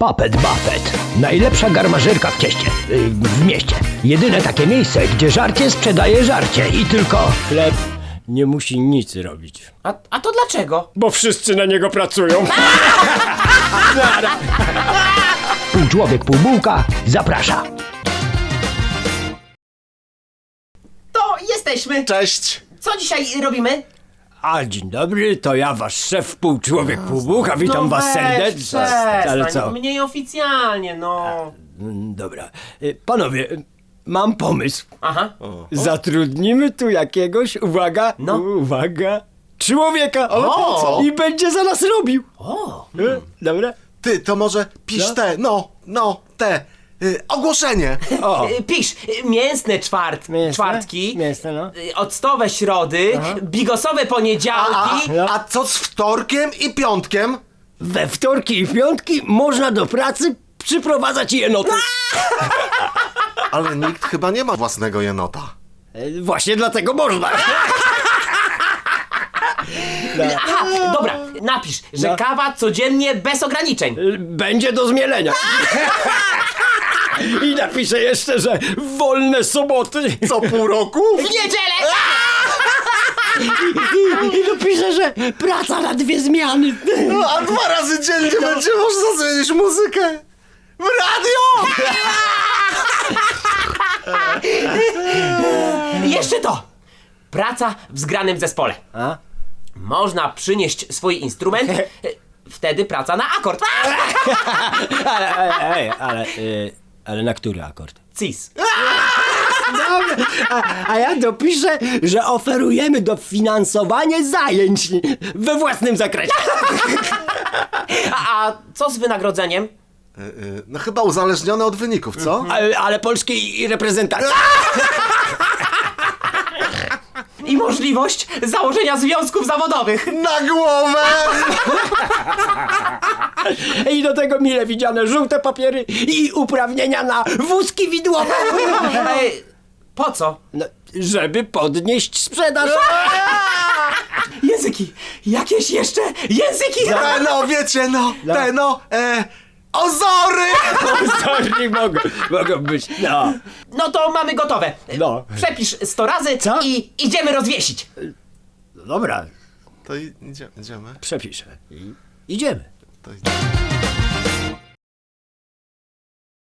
Papet Buffet. Najlepsza garmażerka w cieście. y, W mieście. Jedyne takie miejsce, gdzie żarcie sprzedaje żarcie i tylko... Chleb nie musi nic robić. A, a to dlaczego? Bo wszyscy na niego pracują. Pół człowiek, pół bułka zaprasza. To jesteśmy. Cześć! Co dzisiaj robimy? A dzień dobry, to ja wasz szef, pół człowiek, pół bucha, witam no was weź, serdecznie. przestań, Ale co? Mniej oficjalnie, no. Mm, Dobra. Y, Panowie, y, mam pomysł. Aha. Zatrudnimy tu jakiegoś, uwaga, No. uwaga, człowieka. co? I będzie za nas robił. O. Y, Dobra? Ty, to może pisz No. te, no, no, te. Y, ogłoszenie! O. Y, Pisz, y, mięsne czwart, Mięsne? czwartki, Mięsne, no. y, octowe środy, bigosowe A, poniedziałki. No. a co z wtorkiem i piątkiem? We wtorki i piątki można do pracy przyprowadzać jenoty. Ale nikt chyba nie ma własnego jenota. Y, Właśnie dlatego można. Aha, dobra, napisz, że No. kawa codziennie bez ograniczeń. Będzie do zmielenia. I napiszę jeszcze, że wolne soboty. Co pół roku? W niedzielę! I, napiszę, że praca na dwie zmiany. No, a dwa razy dziennie będzie można zmienić muzykę. W radio! Jeszcze to! Praca w zgranym zespole. A? Można przynieść swój instrument, y, wtedy praca na akord. Ale, ale, ej, ale, y, ale na który akord? Cis. Dobra, a, a ja dopiszę, że oferujemy dofinansowanie zajęć we własnym zakresie. A, a co z wynagrodzeniem? Y, y, no chyba uzależnione od wyników, co? Ale, ale polskiej reprezentacji. Możliwość założenia związków zawodowych. Na głowę! I do tego mile widziane żółte papiery i uprawnienia na wózki widłowe. Ej, po co? No, żeby podnieść sprzedaż. Języki! Jakieś jeszcze języki! Te, no, wiecie, no, te, no, e, Ozory! Sorry, mogą, mogą być. No. No to mamy gotowe. No. Przepisz 100 razy Co? i idziemy rozwiesić. Dobra, To i- idzie, idziemy. przepiszę. I idziemy. To idziemy.